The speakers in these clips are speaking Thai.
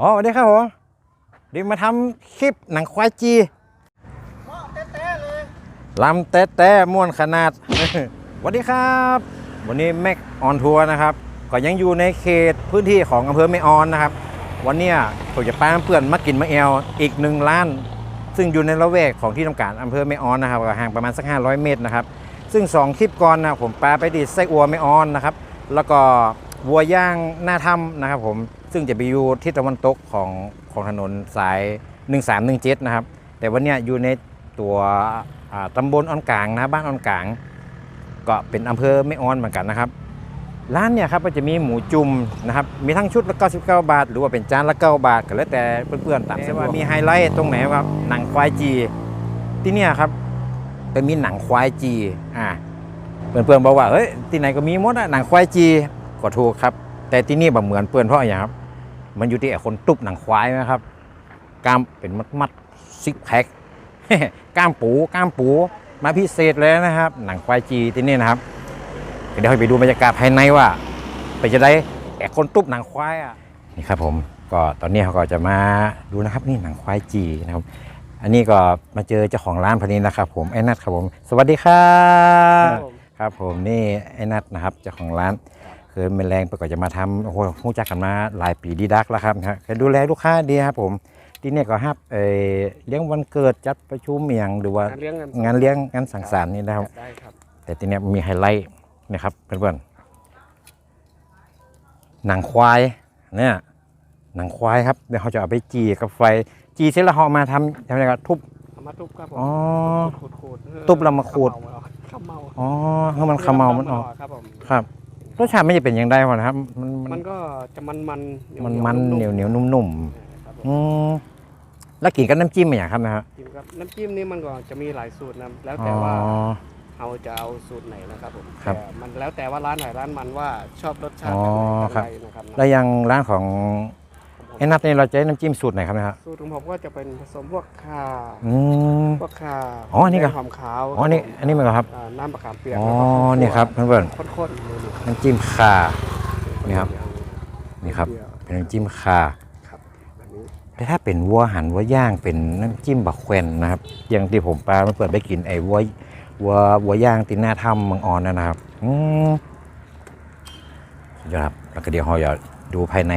อ๋อสวัสดีครับผมดีมาทำคลิปหนังควายจีลำแต้ๆม่วนขนาดสวัสดีครับ วันนี้แม็กออนทัวร์นะครับ ก็ยังอยู่ในเขตพื้นที่ของอำเภอแม่ออนนะครับ วันนี้ผมจะป้าเพื่อนมากินมะแอวอีกหนึ่งล้าน ซึ่งอยู่ในละแวกของที่ทำการอำเภอแม่ออนนะครับก็ห่างประมาณสัก 500 เมตรนะครับ ซึ่ง 2 คลิปก่อนนะผมปลาไปดิไส้อัวแม่ออนนะครับ แล้วก็วัวย่างหน้าถ้ำนะครับผมซึ่งจะไปอยู่ทิศตะวันตกของของถนนสาย 1317 นะครับ แต่วันเนี้ยอยู่ในตัวอ่าตำบลออนกลางนะบ้านออนกลาง ก็เป็นอำเภอแม่ออนเหมือนกันนะครับ ร้านเนี่ยครับก็จะมีหมูจุ่มนะครับมีทั้งชุดละ99 บาท หรือว่าเป็นจานละ9บาทก็แล้วแต่เพื่อนๆตามสะดวกมีไฮไลท์ตรงไหนครับหนังควายจีที่เนี่ยครับเป็นมีหนังควายจีอ่า เพื่อนๆบอกว่าเฮ้ยที่ไหนก็มีมดอะหนังควายจีก็ถูกครับ แต่ที่นี่แบบเหมือนเพื่อนเพราะอะไรครับ มันอยู่ที่ไอ้คนตุบหนังควายนะครับกล้ามเป็นมัดๆซิกแพคกล้ามปูกล้ามปูมาพิเศษเลยนะครับ หนังควายจีที่นี่นะครับเดี๋ยวให้ไปดูบรรยากาศภายในว่า ไปจะได้แอกคนตุ๊บหนังควายอะนี่ครับผมก็ตอนนี้เขาก็จะมาดูนะครับนี่หนังควายจีนะครับอันนี้ก็มาเจอเจ้าของร้านพอดีนะครับผมไอ้นัทครับผม สวัสดีครับ ครับผมนี่ไอ้นัทนะครับเจ้าของร้านเคยเป็นแรงไปก่อนจะมาทำโอ้โหรู้จักกันมาหลายปีดีดักแล้วครับนะฮะเคยดูแลลูกค้าดีครับผมที่เนี่ยก็ฮับเอ่อเลี้ยงวันเกิดจัดประชุมเมียงหรือว่างานเลี้ยงกันงานเลี้ยงงานสังสรรค์นี่นะครับได้ครับแต่ทีเนี้ยมีไฮไลท์นะครับเพื่อนๆหนังควายเนี่ยหนังควายครับเดี๋ยวเขาจะเอาไปจีกับไฟจีเสร็จแล้วเขาเอามาทำทำอะไรกันทุบเอามาทุบครับผมอ๋อขูดขูดๆเออทุบแล้วมาขูดขมเมาอ๋อให้มันเขมเมามันออก ครับผมครับรสชาติไม่จะเป็นอย่างไรวะนะครับ มันมัมันนก็จะมันมันมันมันเหนียวเหนียวๆนุ่มครับๆผมอืมแล้วกินกับน้ำจิ้มอะไรอย่างครับนะฮะจิ้มครับน้ำจิ้มนี่มันก็จะมีหลายสูตรนะแล้วอ๋แต่อว่าเราจะเอาสูตรไหนนะครับผมครับแต่มันแล้วแต่ว่าร้านไหนร้านมันว่าชอบรสชาติอ๋อแบบไหนครับ อะไรนะครับแล้วอยังร้านของ ไอ้นัทนี่เราจะใช้น้ำจิ้มสูตรไหนครับนะฮะสูตรของผมก็จะเป็นผสมพวกข่าอืม พวกข่าอ๋ออันนี้ก็ แป้งหอมขาวอ๋อนี่อันนี้มันเหรอครับ อ่าน้ำมะขามเปียกอ๋อแล้วก็นี่ครับเพื่อนข้นๆเลยนี่ๆน้ำจิ้มข่า นี่ครับ นี่ครับ เปยวเป็นน้ำจิ้มข่า ครับแบบนี้แต่ถ้าเป็นวัวหันวัวย่างเป็นน้ำจิ้มบักแควนนะครับ อย่างที่ผมปลาเปิดไปกินไอ้วัววัววัวย่างตีหน้าถ้ำเมังออนนั่นนะครับอืมสุดยอดครับแล้วก็เดี๋ยวเราจะดูภายใน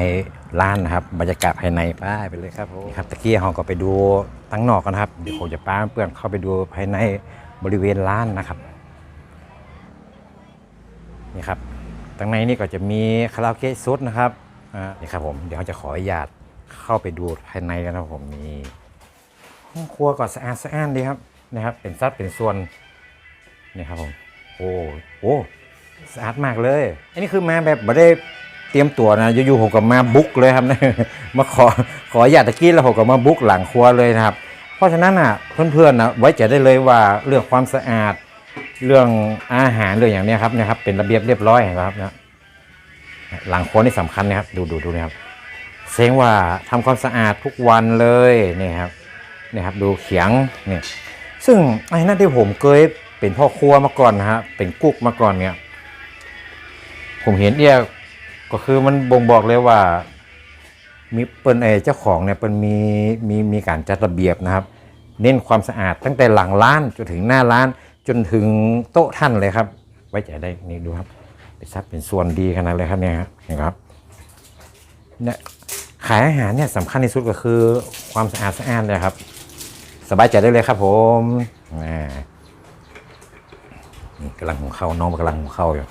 ร้านนะครับบรรยากาศภายในป้าไปเลยครับผมครับตะกี้เราก็ไปดูตั้งนอกกันครับเดี๋ยวผมจะป้าเพื่อนเข้าไปดูภายในบริเวณร้านนะครับนี่ครับตั้งในนี่ก็จะมีคาราโอเกะซุดนะครับนี่ครับผมเดี๋ยวเราจะขออนุญาตเข้าไปดูภายในกันนะครับผมมีห้องครัวก็สะอาดสะอ้านดีครับนะครับ เป็นซัดเป็นส่วนนี่ครับผมโอ้โหสะอาดมากเลย อันนี้คือมาแบบไม่ได้ เตรียมตัวนะอยู่ๆผมก็มาบุกเลยครับนะมาขอขออนุญาตตะกี้แล้วผมก็มาบุกหลังครัวเลยนะครับ เพราะฉะนั้นอะเพื่อนๆนะไว้ใจได้เลยว่าเรื่องความสะอาด เรื่องอาหารเรื่องอย่างนี้ครับนะครับ เป็นระเบียบเรียบร้อยนะครับนะหลังครัวนี่สำคัญนะครับ ดูดูดูนะครับเซงว่าทำความสะอาดทุกวันเลยนี่ครับนี่ครับดูเขียงเนี่ยซึ่งไอ้นั่นที่ผมเคยเป็นพ่อครัวมาก่อนนะฮะเป็นกุ๊กมาก่อนเนี่ยผมเห็นเนี่ย ก็คือมันบ่งบอกเลยว่า มีเปิ้นไอเจ้าของเนี่ยเปิ้นมีมีมีการจัดระเบียบนะครับ เน้นความสะอาดตั้งแต่หลังร้านจนถึงหน้าร้าน จนถึงโต๊ะท่านเลยครับ ไว้ใจได้นี่ดูครับเป็นซัดเป็นส่วนดีขนาดเลยครับเนี่ยครับนี่ครับเนี่ยขายอาหารเนี่ยสำคัญที่สุดก็คือความสะอาดสะอานเลยครับ สบายใจได้เลยครับผมนี่กำลังหุงข้าน้องกำลังหุงข้าอยู่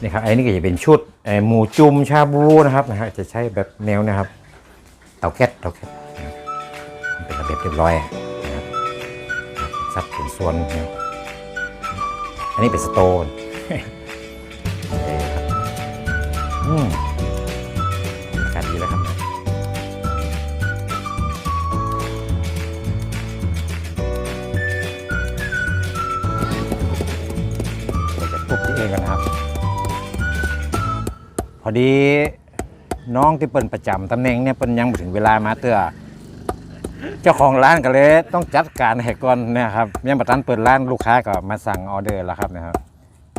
นี่ครับไอ้นี่ก็จะเป็นชุดไอ้หมูจุ่มชาบูนะครับนะฮะจะใช้แบบแนวนะครับ เตาแก๊สเตาแก๊สเป็นระเบียบเรียบร้อยนะครับซับเป็นส่วนนะอันนี้เป็นสโตนอืม เองกันนะครับ พอดีน้องที่เปิ้นประจำตำแหน่งเนี่ยเปิ้นยังบ่ถึงเวลามาเตือเจ้าของร้านก็เลยต้องจัดการให้ก่อนเนะครับยังบัตันเปิดร้านลูกค้าก็มาสั่งออเดอร์แล้วครับนะครับ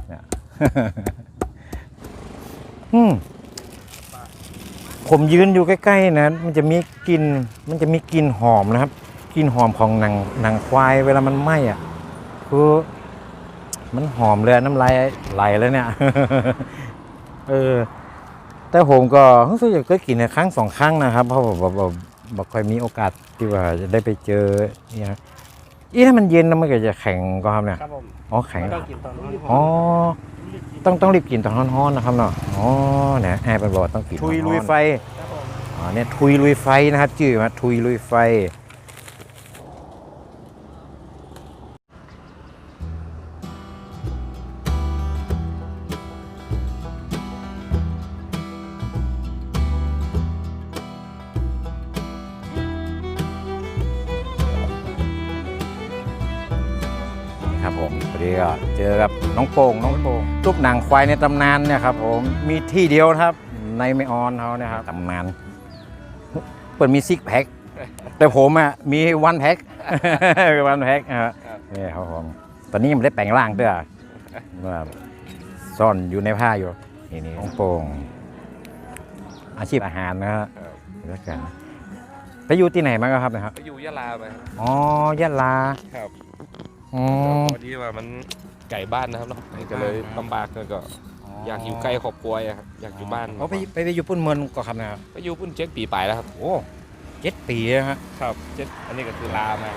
เนี่ยอืมผมยืนอยู่ใกล้ๆนะมันจะมีกลิ่นมันจะมีกลิ่นหอมนะครับกลิ่นหอมของหนังหนังควายเวลามันไหม้อะคือ มันหอมเลยน้ำลายไหลแล้วเนี่ย เออ แต่ผมก็รู้สึกจะเคยกินในครั้งสองครั้งนะครับ เพราะว่าแบบบ่ค่อยมีโอกาสที่ว่าจะได้ไปเจอเนี่ยนะอีถ้ามันเย็นแล้วมันก็จะแข็งก็ครับเนี่ย ครับผม อ๋อแข็งไม่ต้องกินตอนร้อนอ๋อ ต้องต้องรีบกินตอนร้อนๆนะครับเนาะ อ๋อเนี่ยแอบเป็นบอกว่าต้องกินทุยลุยไฟ ครับผม อ๋อเนี่ยทุยลุยไฟนะครับชื่อมาทุยลุยไฟ หนังควายในตำนานเนี่ยครับผมมีที่เดียวนะครับในไม่ออนเขาเนี่ยครับตำนานเปิดมีซิกแพ็คแต่ผมอะมีวันแพ็ควันแพ็คครับนี่ครับผมตอนนี้ยังไม่ได้แปลงร่างด้วยว่าซ่อนอยู่ในผ้าอยู่นี่นี่น้องโป่งอาชีพอาหารนะฮะแล้วกันไปอยู่ที่ไหนมาครับนะครับไปอยู่ยะลาไปครับอ๋อยะลาครับอ๋อพอดีว่ามัน ไก่บ้านนะครับเนาะก็เลยลำบากแล้วก็อยากอยู่ใกล้ครอบครัวอะครับอยากอยู่บ้านเขาไปไปไปอยู่ปุ่นเมืองก็ครับนะครับไปอยู่พุ่นเจ็ดปีไปแล้วครับโอ้เจ็ดปีแล้วฮะครับเจ็ดอันนี้ก็คือลามา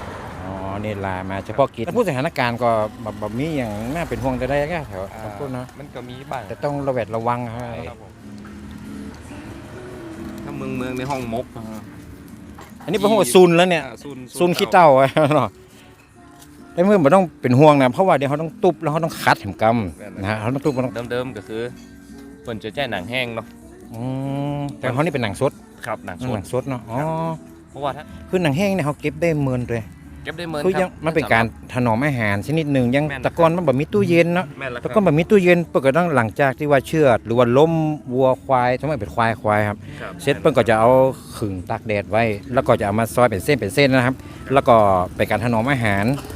อ๋อนี่ลามาเฉพาะกิจแล้วพูดสถานการณ์ก็แบบแบบมีอย่างน่าเป็นห่วงจะได้แค่แถวอ่าขอบคุณนะมันก็มีบ้างแต่ต้องระแวดระวังครับครับผมถ้าเมืองเมืองในห้องมกอันนี้เป็นห่วงซุนแล้วเนี่ยอ่าซุนซุนขี้เต้าไว้เนาะ แต่เมื่อมันต้องเป็นห่วงนะเพราะว่าเดี๋ยวเขาต้องตุบแล้วเขาต้องคัดแหมกำนะฮะเขาต้องตุบเขาต้องเดิมๆก็คือเพิ่นจะแจ้หนังแห้งเนาะอืมแต่เขานี่เป็นหนังสดครับหนังสหดนังสดเนาะอ๋อเพราะว่าถ้าคือหนังแห้งเนี่ยเขาเก็บได้เมินเลยเก็บได้เมินคือคยัรังบมันเป็นการถนอมอาหารชนิดหนึ่งยังแม่นแตะกอนมันแบบมีตู้เย็นเนาะ แม่นแล้วคแต่รับก็แบบมีตู้เย็นเปิดก็ต้องหลังจากที่ว่าเชือด หรือว่าล้มวัวควายสมมติเป็นควายควายครับครับเสร็จเปิ้ลก็จะเอาขึงตากแดดไว้ แล้วก็จะเอามาซอยเป็นเส้นเป็นเส้นนะครับ แล้วก็เป็นการถนอมอาหารเ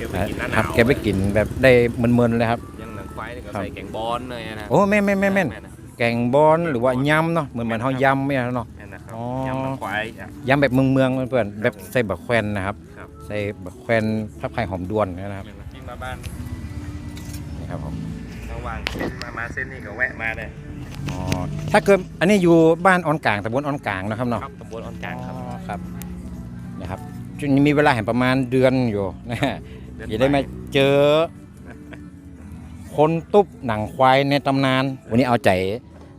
ก็บไปกินหน้าหครันาบวเก็บไว้กินแบบได้เมินๆเลยครับ อยังหนังควายนี่ก็ครับใส่แกงบอลเลยนะโอ้แม่นแม่นแม่นแม่นนะแกงบอลหรือว่ายำเนาะเหมือนเหมือนเฮายำเนี่ยเนาะ แม่นนะครับอ๋อ ยำหนังควายอะ ยำแบบเมืองเมืองๆเพื่อนๆแบบใส่บะแควนนะครับ ครับ ใส่บะแควนทับไข่หอมดวนนะครับที่มาบ้านนี่ครับผมระหว่างเส้นมามาเส้นนี่ก็แวะมาเลยอ๋อถ้าเกิดอันนี้อยู่บ้านออนกลางตำบลออนกลางนะครับเนาะครับตำบลออนกลางครับอ๋อครับนะครับจุดนี้มีเวลาเห็นประมาณเดือนอยู่นะฮะ เนอย่าได้มาเจอ คนตุ๊บหนังควายในตำนาน วันนี้เอาใจ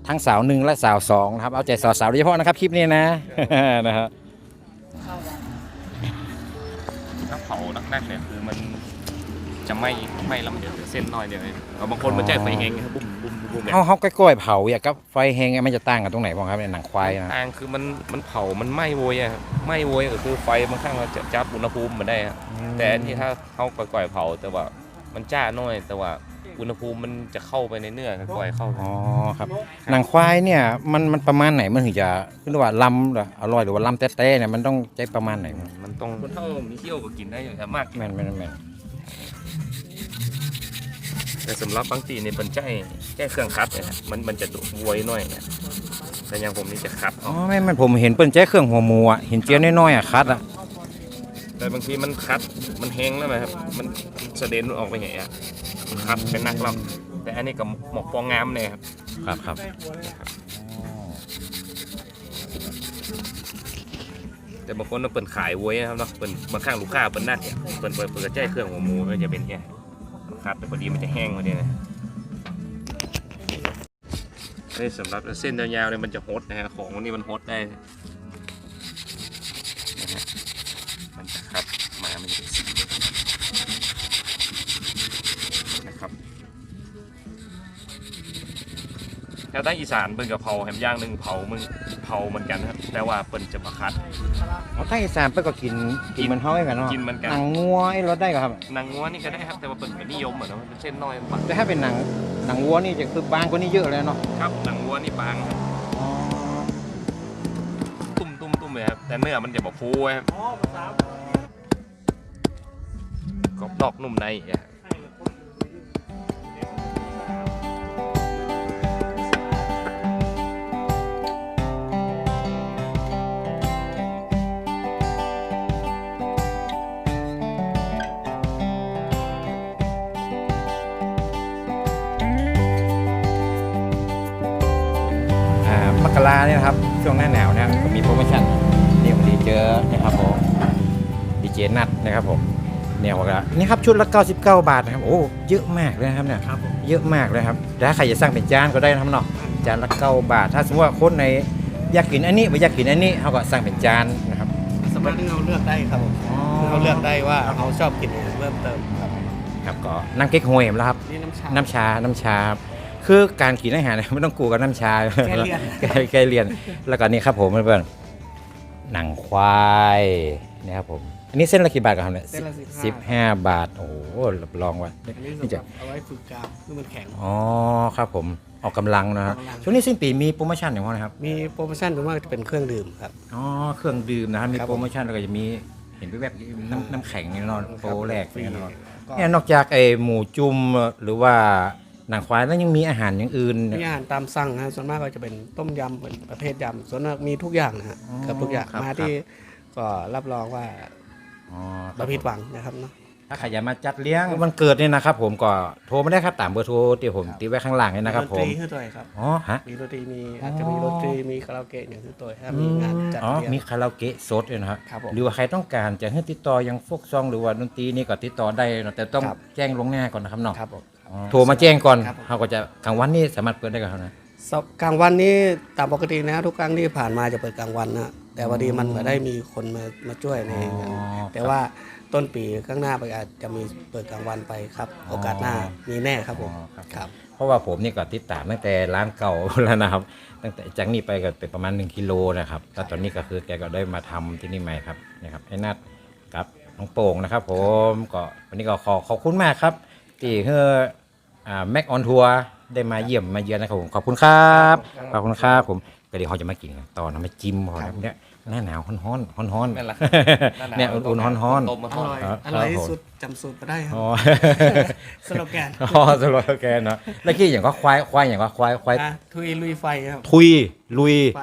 ทั้งสาวหนึ่งและสาวสองนะครับ เอาใจสาวสาวๆโดยเฉพาะนะครับคลิปนี้นะนะครับถ้าเผานักๆเนี่ยคือมันจะไหม่ไหม่ลำเดียว เส้นน้อยเดียวเองเอาบางคนมันใจไฟแห้งครับบุ้มบุ้มบุ้มเนี่ยเอาเขาใกล้ๆเผาอย่างกับไฟแหงมันจะต่างกันตรงไหนบ้างครับในหนังควายนะทางคือมันมันเผามันไหม้โวยอะครับไหม้โวยก็คือไฟบางครั้งเราจะจับอุณหภูมิมันได้ครับแต่อันที่ถ้าเขาก่อยๆเผาแต่ว่ามันจ้าน้อย แต่ว่าอุณหภูมิมันจะเข้าไปในเนื้อก่อยเข้าไป อ๋อครับหนังควายเนี่ยมันมันประมาณไหนมันถึงจะคือว่าลำหรืออร่อยหรือว่าลำแต้ๆเนี่ยมันต้องใจประมาณไหนมันต้อง คนเท่ามีเที่ยวก็กินได้อยู่ครับมาก แม่นแม่นแม่น แต่สำหรับบางทีในเป็นใจแค่เครื่องคัดเนี่ยมันมันจะดุไวยหน่อยเนี่ยแต่อย่างผมนี่จะคัดอ๋เอาอแม่นแม่นผมเห็นเปิ้นแจ้เครื่องหัวหมูอะเห็นเจี๊ยบน้อยๆอะคัดอะแต่บางทีมันคัดมันแห้งแล้วนะครับ มันเสด็จออกไปไหนอะมันคัดเป็นนักเราแต่อันนี้ก็หมกฟองงามเนี่ยครับครับครับแต่บางคนมันเปิดขายไว้นะครับเนาะเปิดบางครั้งลูกค้าเปิดนักเนี่ยเปิดเปิดเปิดใจเครื่องหัวหมูก็จะเป็นแค่ คัดแต่พอดีมันจะแห้งพอดีนะนี่สำหรับเส้นยาวๆเนี่ยมันจะฮดนะฮะของนี่มันฮดได้นะฮะมันจะคัดมามันจะเป็นสี แถวใต้อีสานเปิ้นกับเผาแหมย่างหนึ่งเผามึงเผาเหมือนกันครับ แต่ว่าเปิ้นจะมาคัดอ๋อถ้าอีสานเปิ้นก็กินกินมันเฮาให้กันเนาะกินเหมือนกัน หนังงัวไอ้รสได้ก็ครับ หนังงัวนี่ก็ได้ครับ แต่ว่าเป็นเป็นนิยมเหมือนว่าเป็นเส้นน้อยบางแต่ถ้าเป็นหนังหนังวัวนี่จะคือบางกว่านี้เยอะเลยเนาะครับหนังวัวนี่บางครับอ๋อตุ่มตุ่มตุ่มเลยครับแต่เนื้อมันจะบอกฟูครับกรอบนอกนุ่มในอะอ่ เนี่ยนะครับ ช่วงหน้าหนาวนะครับก็มีโปรโมชั่นนี่พอดีเจอนะครับผมดีเจนัดนะครับผมเนี่ยบอกว่านี่ครับชุดละ 99 บาทนะครับโอ้เยอะมากเลยนะครับเนี่ยครับผมเยอะมากเลยครับแต่ถ้าใครจะสั่งเป็นจานก็ได้นะครับเนาะจานละ9บาท ถ้าสมมติว่าคนในอยากกินอันนี้ไม่อยากกินอันนี้เขาก็สั่งเป็นจานนะครับสามารถที่เราเลือกได้ครับผมเราเลือกได้ว่าเขาชอบกินอะไรเพิ่มเติมครับครับก็น้ำเก๊กฮวยแล้วครับนี่น้ำชาน้ำชาน้ำชา ครับคือการกินอาหารเนี่ยไม่ต้องกลัวกับน้ำชาแค่เลี่ยนแค่แค่เรียน แล้วก็นี่ครับผมเพื่อนๆหนังควายนะครับผม อันนี้เส้นละกี่บาทกันครับเนี่ยเส้นละสิบห้าบาท โอ้โหรับรองว่าอันนี้นี่สำหจะรับเอาไว้ฝึกกรามคือมันแข็ง อ๋อครับผมออกกำลังนะครับ ออกกำลัง ช่วงนี้สิ้นปีมีโปรโมชั่นอย่างไรนะครับมีโปรโมชั่นถึงว่าจะเป็นเครื่องดื่มครับ อ๋อเครื่องดื่มนะครับมีครับโปรโมชั่นแล้วก็จะมีเห็นแบบๆน้ำน้ำแข็งนี่เนอนโปรแรกฟรีนี่เนอนก็เนี่ยนอกจากไอ้หมูจุ่มหรือว่า หนังควายแล้วยังมีอาหารอย่างอื่น มีอาหารตามสั่งนะฮะส่วนมากก็จะเป็นต้มยำเป็นประเภทยำส่วนมากมีทุกอย่างนะฮะอ๋อเกือบทุกอย่างครับ มาที่ก็รับรองว่าอ๋อคปรับระผิดหวังนะครับเนาะ ถ้าใครอยากมาจัดเลี้ยงวันเกิดเนี่ยนะครับ ผมก็โทรมาได้ครับตามเบอร์โทรที่ผมตีไว้ข้างหลังนี่นะครับดนผตมรีให้ด้วยครับ อ๋อฮะ มีดนตรีมีอาจจะมีดนตรีมีคาราโอเกะอย่างที่ตัวถ้ามีงานจัดอ๋อ เลี้ยง มีคาราโอเกะสดด้วยนะครับ ครับผมหรือว่าใครต้องการจะให้ติดต่อยังฟกซองหรือว่าดนตรีนี่ก็ติดต่อได้เนอะแต่ต้องครับ แจ้งลวงหน้าก่อนนะครับเนาะ ครับผมอ๋อ โทรมาแจ้งก่อนครับผมเขาก็จะกลางวันนี่สามารถเปิดได้กับเขานะสอบกลางวันนี้ตามปกตินะทุกครั้งที่ผ่านมาจะเปิดกลางวันนะแต่วันนี้มันไม่ได้มีคนมามาช่วยในงานอ๋อแต่ว่าต้นปีข้างหน้าไปอาจจะมีเปิดกลางวันไปครับ โอกาสหน้ามีแน่ครับผมอ๋อครับ ครับ เพราะว่าผมนี่ก็ติดตามตั้งแต่ร้านเก่า แล้วนะครับตั้งแต่จากนี้ไปก็เป็นประมาณ1กิโลนะครับแล้วตอนนี้ก็คือแกก็ได้มาทำที่นี่ใหม่ครับนะครับไอ้นัดกับน้องโป่งนะครับ ผมก็วันนี้ก็ขอขอบคุณมากครับที่เฮอ แม็กออนทัวร์ได้มาเยี่ยมมาเยือนนะครับผมขอบคุณครับขอบคุณครับผมก็เดี๋ยวเขาจะมากินกันต่อนะมาจิ้มพอนะเนี่ยหน้าหนาวฮ้อนฮ้อนฮ้อนฮ้อนๆนั่นแหละเนี่ยอุ่นๆฮ้อนฮ้อนต้มมาอทอดร่อยครับอร่อยครับที่ผมสุดจำสูตรมาได้ครับอ๋อสโลแกนอ๋อสโลแกนเนาะแล้วกี้อย่างก็ควายควายอย่างก็ควายควายอะทุยลุยไฟครับทุยลุยไฟ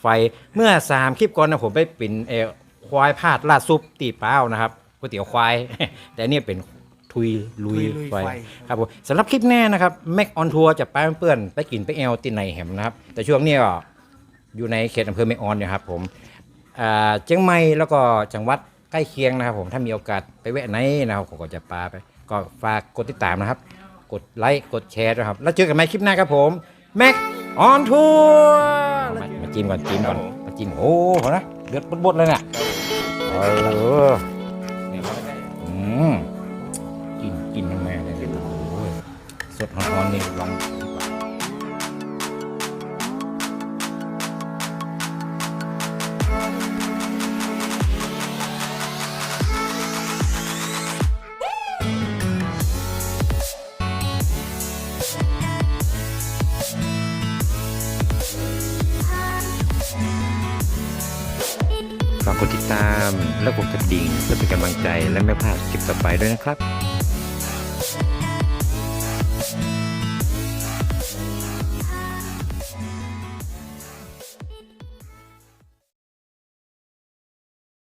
ไฟเมื่อสามคลิปก่อนนะผมไปปิ่นเออควายพาดลาดซุปตีเป้านะครับก๋วยเตี๋ยวควาย แต่เนี่ยเป็น ทุยลุยทุยลุยไฟไฟครับผมสำหรับคลิปแน่นะครับแม็กออนทัวร์จะไปเปื้อนไปกินไปแอลตินในแหมนะครับ แต่ช่วงนี้ก็อยู่ในเขตอำเภอแม่ออนเนี่ยครับผมอ่าเชียงใหม่แล้วก็จังหวัดใกล้เคียงนะครับ ผมถ้ามีโอกาสไปแวะไหนนะครับผมก็จะปาไป ก็ฝากกดติดตามนะครับ กดไลค์กดแชร์ด้วยครับ แล้วเจอกันใหม่คลิปหน้าครับผมแม็กออนทัวร์มาจิ้มก่อนจิ้มก่อนมาจิ้มโอ้โหนะเดือดบดๆเลยเนี่ยเอออืม สดร้อนๆนี่ลองฝากกดติดตามและกดกระดิ่งเพื่อเป็นกำลังใจและไม่พลาดคลิปต่อไปด้วยนะครับ